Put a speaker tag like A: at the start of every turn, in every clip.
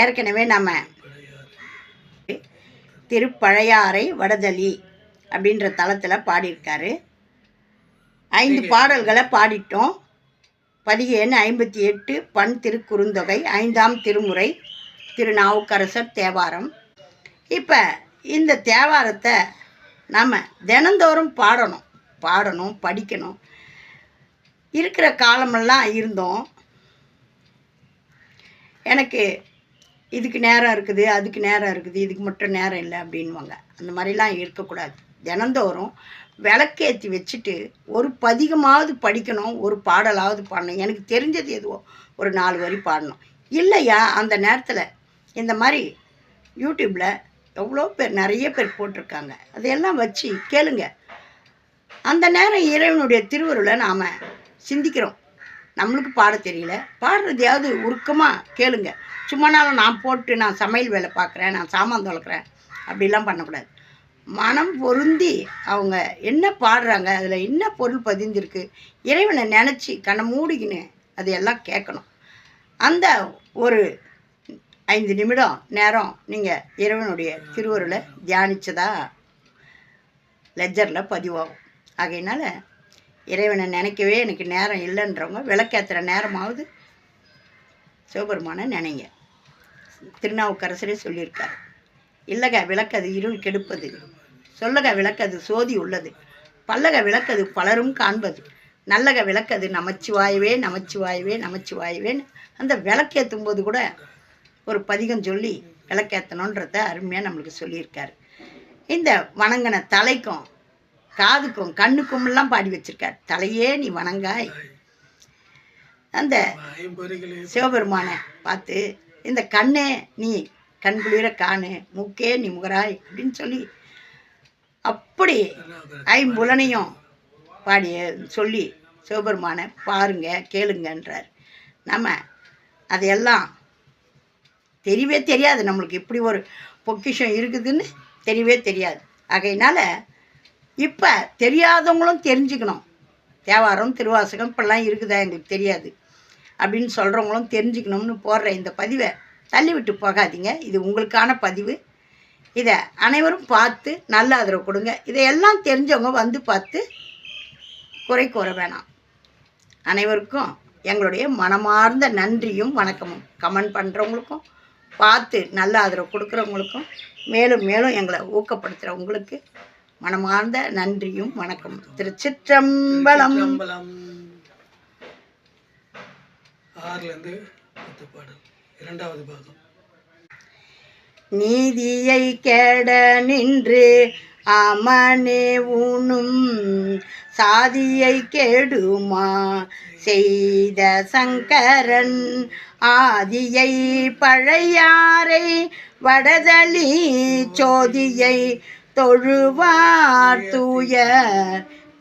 A: ஏற்கனவே நம்ம திருப்பழையாறை வடதளி அப்படின்ற தளத்தில் பாடியிருக்காரு. ஐந்து பாடல்களை பாடிட்டோம். பதிகை எண் ஐம்பத்தி எட்டு பண் திருக்குறுந்தொகை ஐந்தாம் திருமுறை திருநாவுக்கரசர் தேவாரம். இப்போ இந்த தேவாரத்தை நாம் தினந்தோறும் பாடணும். பாடணும் படிக்கணும். இருக்கிற காலமெல்லாம் இருந்தோம். எனக்கு இதுக்கு நேரம் இருக்குது அதுக்கு நேரம் இருக்குது இதுக்கு மட்டும் நேரம் இல்லை அப்படின்வாங்க அந்த மாதிரிலாம் இருக்கக்கூடாது. தினந்தோறும் விளக்கேற்றி வச்சுட்டு ஒரு பதிகமாவது படிக்கணும் ஒரு பாடலாவது பாடணும். எனக்கு தெரிஞ்சது எதுவோ ஒரு நாலு வரி பாடணும். இல்லையா? அந்த நேரத்தில் இந்த மாதிரி யூடியூப்பில் எவ்வளோ பேர் நிறைய பேர் போட்டிருக்காங்க. அதையெல்லாம் வச்சு கேளுங்க. அந்த நேரம் இறைவனுடைய திருவருளை நாம் சிந்திக்கிறோம். நம்மளுக்கு பாட தெரியல. பாடுறதையாவது உருக்கமாக கேளுங்க. சும்மானாலும் நான் போட்டு நான் சமையல் வேலை பார்க்குறேன் நான் சாமான் தொலைக்கிறேன் அப்படிலாம் பண்ணக்கூடாது. மனம் பொருந்தி அவங்க என்ன பாடுறாங்க அதில் என்ன பொருள் பதிந்திருக்கு இறைவனை நினச்சி கண்ணை மூடிக்கின்னு அதையெல்லாம் கேட்கணும். அந்த ஒரு ஐந்து நிமிடம் நேரம் நீங்கள் இறைவனுடைய திருவருளை தியானிச்சதா லெஜரில் பதிவாகும். ஆகையினால இறைவனை நினைக்கவே எனக்கு நேரம் இல்லைன்றவங்க விளக்கேற்றுற நேரமாவது சிவபெருமானை நினைங்க. திருநாவுக்கரசரே சொல்லியிருக்கார். இல்லக விளக்கது இருள் கெடுப்பது. சொல்லக விளக்கது சோதி உள்ளது. பல்லக விளக்கது பலரும் காண்பது. நல்லக விளக்கது நமச்சிவாயவே நமச்சிவாயவே நமச்சிவாயவேன்னு அந்த விளக்கேற்றும் போது கூட ஒரு பதிகம் சொல்லி விளக்கேற்றணுன்றத அருமையாக நம்மளுக்கு சொல்லியிருக்காரு. இந்த வணங்கின தலைக்கும் காதுக்கும் கண்ணுக்கும் எல்லாம் பாடி வச்சிருக்கார். தலையே நீ வணங்காய். அந்த சிவபெருமானை பார்த்து இந்த கண்ணே நீ கண் குளிர காணு மூக்கே நீ முகராய் அப்படின்னு சொல்லி அப்படி ஐம்புலனையும் பாடி சொல்லி சிவபெருமானை பாருங்க கேளுங்கன்றார். நம்ம அதையெல்லாம் தெரியவே தெரியாது. நம்மளுக்கு இப்படி ஒரு பொக்கிஷம் இருக்குதுன்னு தெரியவே தெரியாது. ஆகையினால இப்போ தெரியாதவங்களும் தெரிஞ்சுக்கணும். தேவாரம் திருவாசகம் இப்படிலாம் இருக்குதா எங்களுக்கு தெரியாது. அப்படின்னு சொல்கிறவங்களும் தெரிஞ்சுக்கணும்னு போடுற இந்த பதிவை தள்ளிவிட்டு போகாதீங்க. இது உங்களுக்கான பதிவு. இதை அனைவரும் பார்த்து நல்ல ஆதரவு கொடுங்க. இதையெல்லாம் தெரிஞ்சவங்க வந்து பார்த்து குறை கூற வேணாம். அனைவருக்கும் எங்களுடைய மனமார்ந்த நன்றியும் வணக்கமும். கமெண்ட் பண்ணுறவங்களுக்கும் பார்த்து நல்ல ஆதரவு கொடுக்குறவங்களுக்கும் மேலும் மேலும் எங்களை ஊக்கப்படுத்துகிறவங்களுக்கு மனமார்ந்த நன்றியும் வணக்கம். திருச்சிற்றம்பலம்.
B: ஆறுலேருந்து பத்து பாடல். இரண்டாவது பாகம்.
A: நீதியை கெட நின்று அமனே உணும் சாதியை கெடுமா? செய்த சங்கரன் ஆதியை பழையாறை வடதளி சோதியை தொழுவார் தூய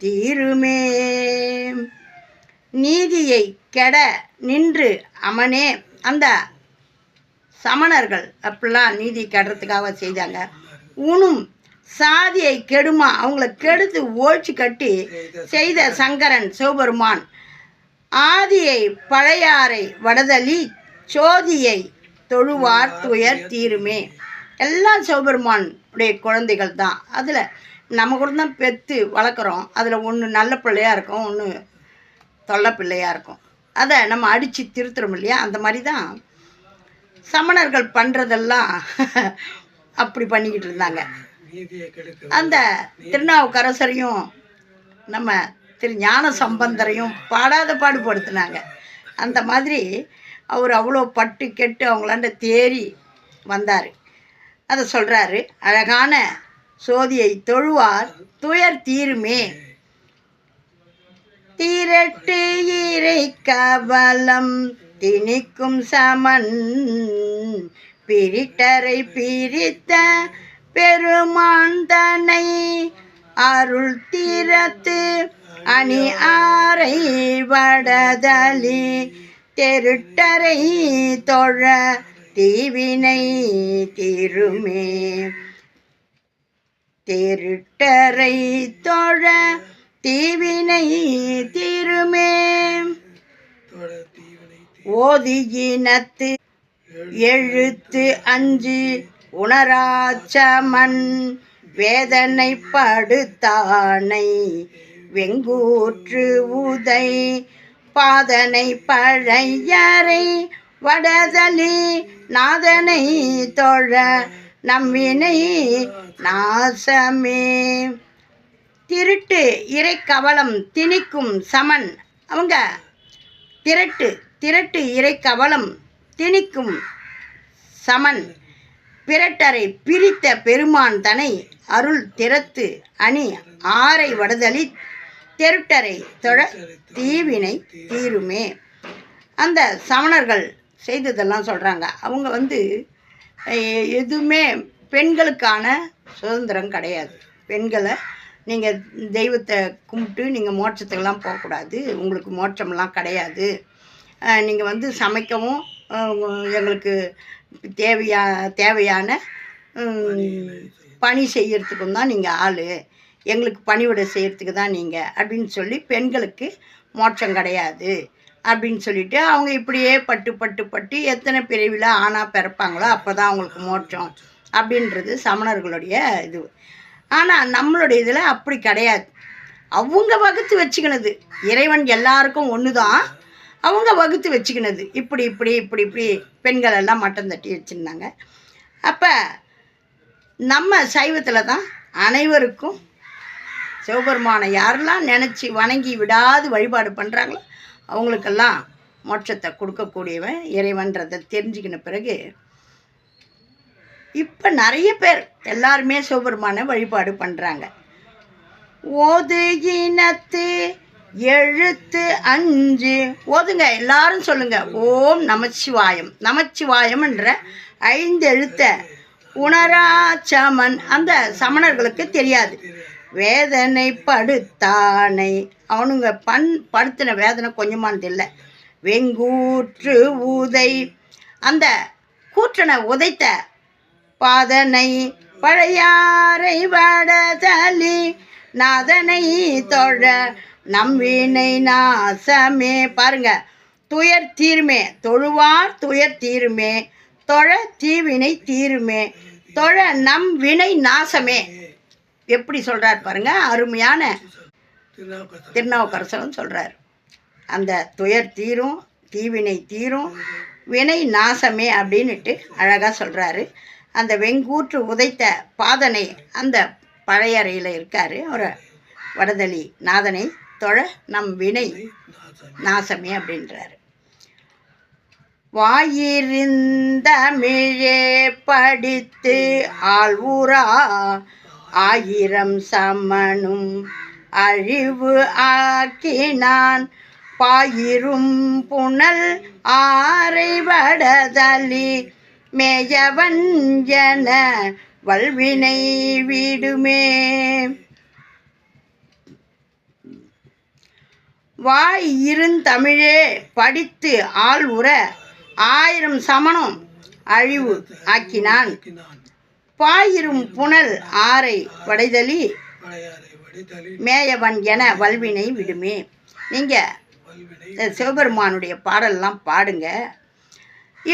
A: தீருமே. நீதியை கெட நின்று அவனே அந்த சமணர்கள் அப்படிலாம் நீதி கெடுறதுக்காக செய்தாங்க. உணும் சாதியை கெடுமா? அவங்கள கெடுத்து ஓழ்ச்சி கட்டி செய்த சங்கரன் சிவபெருமான் ஆதியை பழையாறை வடதளி சோதியை தொழுவார் துயர் தீருமே. எல்லாம் சிவபெருமான் உடைய குழந்தைகள் தான். அதில் நம்ம கூட தான் பெற்று வளர்க்குறோம். அதில் ஒன்று நல்ல பிள்ளையாக இருக்கும் ஒன்று தொல்லை பிள்ளையாக இருக்கும். அதை நம்ம அடித்து திருத்துறோம் இல்லையா? அந்த மாதிரி தான் சமணர்கள் பண்ணுறதெல்லாம் அப்படி பண்ணிக்கிட்டு இருந்தாங்க. அந்த திருநாவுக்கரசரையும் நம்ம திரு ஞான சம்பந்தரையும் பாடாத பாடுபடுத்தினாங்க. அந்த மாதிரி அவர் அவ்வளோ பட்டு கெட்டு அவங்களாண்ட தேறி வந்தார். அதை சொல்கிறாரு அழகான சோதியை தொழுவார் துயர் தீருமே. தீரட்டு இறை கவலம் திணிக்கும் சமன் பிரிட்டரை பிரித்த பெருமான் தன்னை அருள் தீரத்து அணி ஆரை வடதலி தெருட்டரை தொழ தீவினை திருமே. திருட்டரை தொழ தீவினை திருமே.
B: தொட
A: ஓதியினத்து எழுத்து அஞ்சு உணராச்சமன் வேதனை படுத்தானை வெங்கூற்று உதை பாதனை பழையறை வடதலி நாதனை தொழ நம்மினை நாசமே. திருட்டு இறை கவலம் திணிக்கும் சமன். அவங்க திரட்டு திரட்டு இறை கவலம் திணிக்கும் சமன். பிரட்டரை பிரித்த பெருமான் தனை அருள் திறத்து அணி ஆரை வடுதலி தெருட்டரை தொழ தீவினை தீருமே. அந்த சமணர்கள் செய்ததெல்லாம் சொல்கிறாங்க அவங்க வந்து எதுவுமே பெண்களுக்கான சுதந்திரம் கிடையாது. பெண்களை நீங்கள் தெய்வத்தை கும்பிட்டு நீங்கள் மோட்சத்துக்கெல்லாம் போகக்கூடாது. உங்களுக்கு மோட்சமெல்லாம் கிடையாது. நீங்கள் வந்து சமைக்கவும் எங்களுக்கு தேவையா தேவையான பணி செய்யறதுக்கும் தான் நீங்கள் ஆள். எங்களுக்கு பணிவிடை செய்கிறதுக்கு தான் நீங்கள் அப்படின்னு சொல்லி பெண்களுக்கு மோட்சம் கிடையாது. அப்படின்னு சொல்லிட்டு அவங்க இப்படியே பட்டு பட்டு பட்டு எத்தனை பிரிவில் ஆணாக பிறப்பாங்களோ அப்போ தான் அவங்களுக்கு மோட்சம் அப்படின்றது சமணர்களுடைய இது. ஆனால் நம்மளுடைய இதில் அப்படி கிடையாது. அவங்க வகுத்து வச்சுக்கினது. இறைவன் எல்லாருக்கும் ஒன்று தான் அவங்க வகுத்து வச்சுக்கினது. இப்படி இப்படி இப்படி இப்படி பெண்கள் எல்லாம் மட்டம் தட்டி வச்சுருந்தாங்க. அப்போ நம்ம சைவத்தில் தான் அனைவருக்கும் சிவபெருமானை யாரெல்லாம் நினச்சி வணங்கி விடாது வழிபாடு பண்ணுறாங்களோ அவங்களுக்கெல்லாம் மோட்சத்தை கொடுக்கக்கூடியவன் இறைவன்றதை தெரிஞ்சுக்கின பிறகு இப்போ நிறைய பேர் எல்லாருமே சிவபெருமானை வழிபாடு பண்ணுறாங்க ஓது இனத்து எழுத்து அஞ்சு. ஓதுங்க எல்லாரும் சொல்லுங்க. ஓம் நமச்சிவாயம். நமச்சிவாயம்ன்ற ஐந்து எழுத்த உணராச்சமன். அந்த சமணர்களுக்கு தெரியாது. வேதனை படுத்தானை அவனுங்க பண் படுத்தின வேதனை கொஞ்சமானது இல்லை. வெங்கூற்று ஊதை. அந்த கூற்றனை உதைத்த பாதனை பழையாறை வடதலி நாதனை தொழ நம்பினை நாசமே. பாருங்க துயர் தீருமே. தொழுவார் துயர் தீருமே. தொழ தீவினை தீருமே. தொழ நம் வினை நாசமே. எப்படி சொல்கிறார் பாருங்க? அருமையான திருநாவுக்கரசரும் சொல்கிறார் அந்த துயர் தீரும் தீவினை தீரும் வினை நாசமே அப்படின்னுட்டு அழகாக சொல்கிறாரு அந்த வெங்கூற்று உதைத்த பாதனை அந்த பழையறையில் இருக்கார். ஒரு வடதலி நாதனை தொழ நம் வினை
B: நாசமே
A: அப்படின்றாரு. வாயிருந்தமிழே படித்து ஆழ்வுரா ஆயிரம் சமனும் அழிவு ஆக்கினான். பாயிரும் புனல் ஆரை வடதலி மேயவன் வல்வினை விடுமே. வாய் இருந்தமிழே படித்து ஆள் உற ஆயிரம் சமணம் அழிவு ஆக்கினான். பாயிரும் புனல் ஆரை வடைதலி மேயவன் என வல்வினை விடுமே. நீங்கள் சிவபெருமானுடைய பாடல்லாம் பாடுங்க.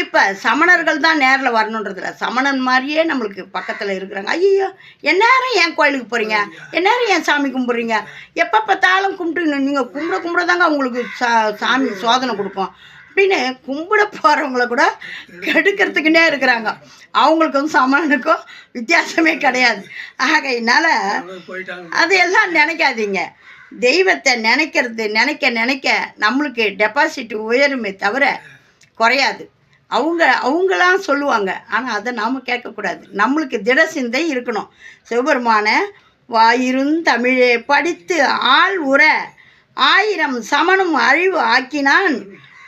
A: இப்போ சமணர்கள் தான் நேரில் வரணுன்றதில்ல சமணன் மாதிரியே நம்மளுக்கு பக்கத்தில் இருக்கிறாங்க. ஐயோ எந்நேரம் ஏன் கோயிலுக்கு போகிறீங்க எந்நேரம் ஏன் சாமி கும்பிட்றீங்க? எப்போ பார்த்தாலும் கும்பிட்டு நீங்கள் கும்பிட கும்பிட தாங்க உங்களுக்கு சா சாமி சோதனை கொடுப்போம். அப்படின்னு கும்பிட போகிறவங்கள கூட கெடுக்கிறதுக்குன்னே இருக்கிறாங்க. அவங்களுக்கும் சமணனுக்கும் வித்தியாசமே கிடையாது. ஆகையினால அதையெல்லாம் நினைக்காதீங்க. தெய்வத்தை நினைக்கிறது நினைக்க நினைக்க நம்மளுக்கு டெபாசிட் உயருமே தவிர குறையாது. அவங்க அவங்களாம் சொல்லுவாங்க. ஆனால் அதை நாம் கேட்கக்கூடாது. நம்மளுக்கு திட சிந்தை இருக்கணும். சிவபெருமான வாயிருந்தமிழே படித்து ஆள் உற. ஆயிரம் சமணம் அழிவு ஆக்கினான்.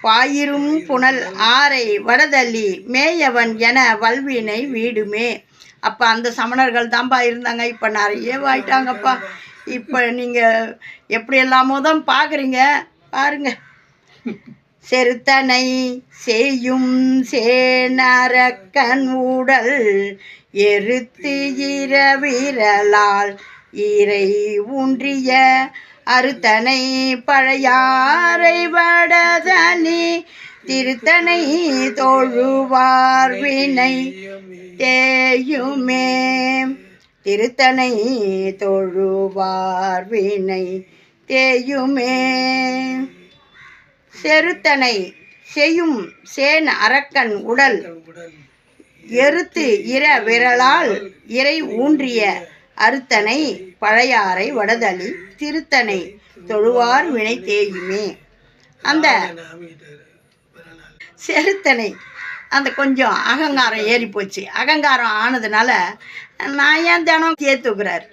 A: பாயிரும் புனல் ஆரை வடதள்ளி மேயவன் என வல்வினை வீடுமே. அப்போ அந்த சமணர்கள் தான்ப்பா இருந்தாங்க. இப்போ நிறைய ஆயிட்டாங்கப்பா. இப்போ நீங்கள் எப்படி எல்லாமோ தான் பார்க்குறீங்க பாருங்க. செருத்தனை செய்யும் சேனரக்கன் உடல் எருத்து இரவிரலால் ஈரை ஊன்றிய அறுத்தனை பழையாறை வட திருத்தனை தோழுவார் வினை தேயுமே. திருத்தனை தோழுவார் வினை தேயுமே. செருத்தனை செய்யும் சேன் அரக்கன் உடல் எருத்து இர விரலால் இறை ஊன்றிய அறுத்தனை பழையாறை வடதளி திருத்தனை தொழுவார் வினை தேயுமே. அந்த செருத்தனை. அந்த கொஞ்சம் அகங்காரம் ஏறி போச்சு. அகங்காரம் ஆனதுனால நான் ஏன் தினம் தூக்குறாரு?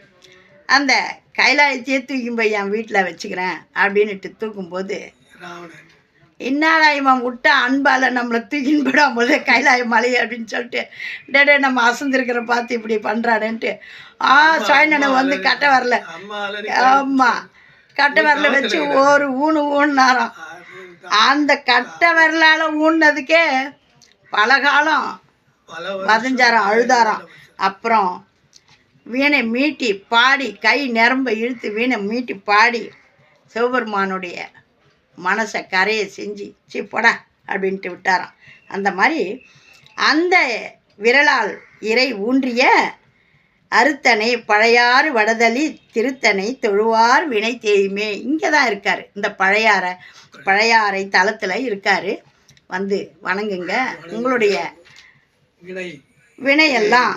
A: அந்த கைலாயத்தையே தூக்கி போய் என் வீட்டில் வச்சுக்கிறேன் அப்படின்னுட்டு தூக்கும்போது என்னடா இவன் விட்ட அன்பால் நம்மளை தூக்கின்னு போடாமல் கைலாய மலை அப்படின்னு சொல்லிட்டு டேடே நம்ம அசந்திருக்கிற பார்த்து இப்படி பண்ணுறாடேன்ட்டு ஆ சுயநனை வந்து கட்ட வரல. ஆமாம் கட்ட வரல வச்சு ஒரு ஊனு ஊன்னாராம். அந்த கட்ட வரலால் ஊன்னதுக்கே பல காலம்
B: பல
A: வதஞ்சாராம் அழுதாராம். அப்புறம் வீணை மீட்டி பாடி கை நிரம்ப இழுத்து வீணை மீட்டி பாடி சிவபெருமானுடைய மனசை கரையை செஞ்சு சி போடா அப்படின்ட்டு விட்டாராம். அந்த மாதிரி அந்த விரலால் இறை ஊன்றிய அறுத்தனை பழையாறு வடதளி திருத்தனை தொழுவார் வினை தேயுமே. இங்கே தான் இருக்கார். இந்த பழையாறை பழையாறை தளத்தில் இருக்கார். வந்து வணங்குங்க. உங்களுடைய
B: வினை
A: வினையெல்லாம்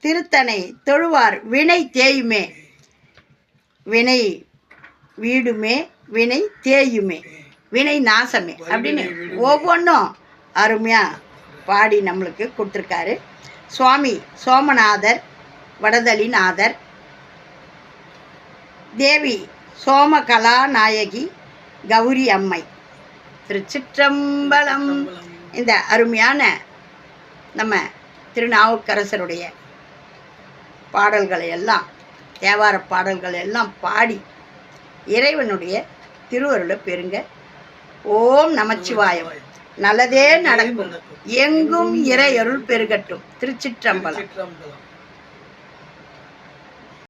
A: திருத்தனை தொழுவார் வினை தேயுமே. வினை வீடுமே வினை தேயுமே. வினை நாசமே. அப்படின்னு ஒவ்வொன்றும் அருமையாக பாடி நம்மளுக்கு கொடுத்துருக்காரு. சுவாமி சோமநாதர் வடதளிநாதர் தேவி சோமகலாநாயகி கௌரி அம்மை. திருச்சிற்றம்பலம். இந்த அருமையான நம்ம திருநாவுக்கரசருடைய பாடல்களை எல்லாம் தேவார பாடல்களை எல்லாம் பாடி இறைவனுடைய திருவருளை பெறுங்க. ஓம் நமச்சிவாயம். நல்லதே நடக்கும். எங்கும் இறையருள் பெருகட்டும். திருச்சிற்றம்பலம்.